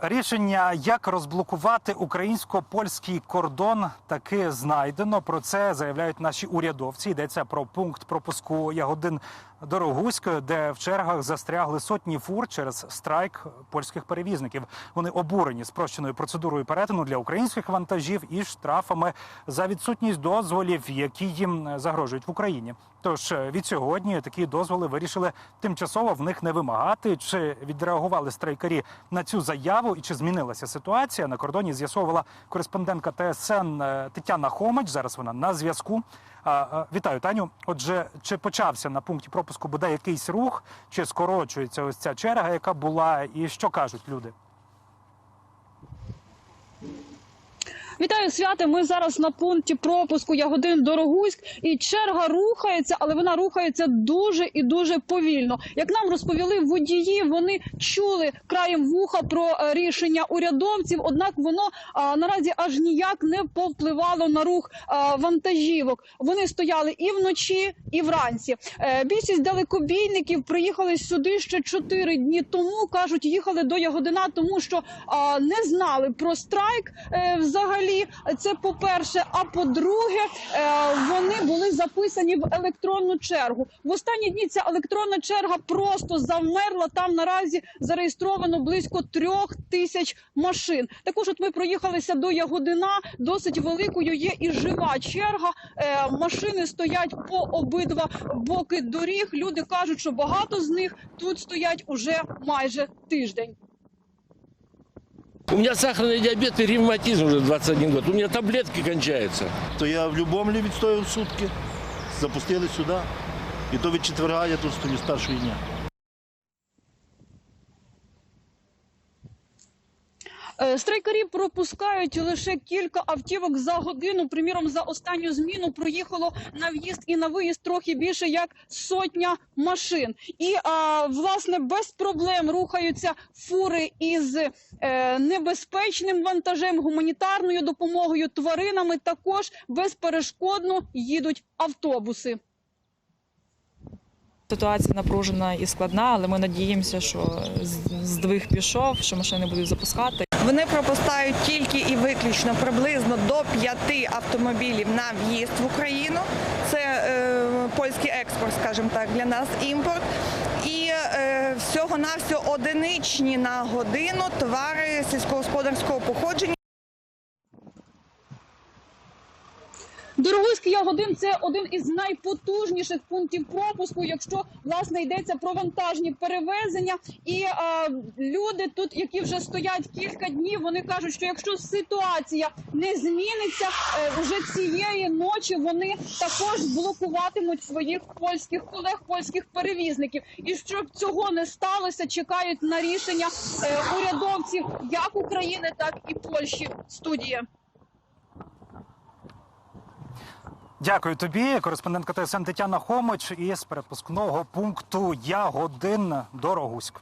Рішення, як розблокувати українсько-польський кордон, таки знайдено. Про це заявляють наші урядовці. Йдеться про пункт пропуску Ягодин Дорогуськ, де в чергах застрягли сотні фур через страйк польських перевізників. Вони обурені спрощеною процедурою перетину для українських вантажів і штрафами за відсутність дозволів, які їм загрожують в Україні. Тож е, від сьогодні такі дозволи вирішили тимчасово в них не вимагати. Чи відреагували страйкарі на цю заяву, і чи змінилася ситуація на кордоні? З'ясовувала кореспондентка ТСН е, Тетяна Хомич. Зараз вона на зв'язку. А, Вітаю, Таню. Отже, чи почався на пункті пропуску буде якийсь рух, чи скорочується ось ця черга, яка була, і що кажуть люди? Вітаю свята. Ми зараз на пункті пропуску Ягодин Дорогуськ, і черга рухається, але вона рухається дуже і дуже повільно. Як нам розповіли водії, вони чули краєм вуха про е, рішення урядовців. Однак воно а, наразі аж ніяк не повпливало на рух а, вантажівок. Вони стояли і вночі, і вранці. Е, більшість далекобійників приїхали сюди ще чотири дні тому. кажуть, їхали до Ягодина, тому що а, не знали про страйк е, взагалі. Це по-перше. А по-друге, е, вони були записані в електронну чергу. В останні дні ця електронна черга просто завмерла. Там наразі зареєстровано близько трьох тисяч машин. Також от ми проїхалися до Ягодина. Досить великою є і жива черга. Е, Машини стоять по обидва боки доріг. Люди кажуть, що багато з них тут стоять уже майже тиждень. У меня сахарный диабет и ревматизм уже 21 год. У меня таблетки кончаются. То я в Любомлі відстояв сутки, запустили сюди. І то від четверга я тут стою з дня. Страйкарі пропускають лише кілька автівок за годину. Приміром, за останню зміну проїхало на в'їзд і на виїзд трохи більше як сотня машин. І а, власне без проблем рухаються фури із е, небезпечним вантажем, гуманітарною допомогою, тваринами. Також безперешкодно їдуть автобуси. Ситуація напружена і складна, але ми надіємося, що здвиг пішов, що машини будуть запускати. Вони пропускають тільки і виключно приблизно до п'яти автомобілів на в'їзд в Україну. Це е, польський експорт, скажімо так, для нас імпорт. І е, всього-навсього одиничні на годину товари сільськогосподарського походження. Дорогуський Ягодин це один із найпотужніших пунктів пропуску, якщо власне йдеться про вантажні перевезення. І е, люди тут, які вже стоять кілька днів, вони кажуть, що якщо ситуація не зміниться, е, вже цієї ночі вони також блокуватимуть своїх польських колег, польських перевізників. І щоб цього не сталося, чекають на рішення е, урядовців як України, так і Польщі. Студія. Дякую тобі, кореспондентка ТСН Тетяна Хомич із перепускного пункту Ягодин Дорогуськ.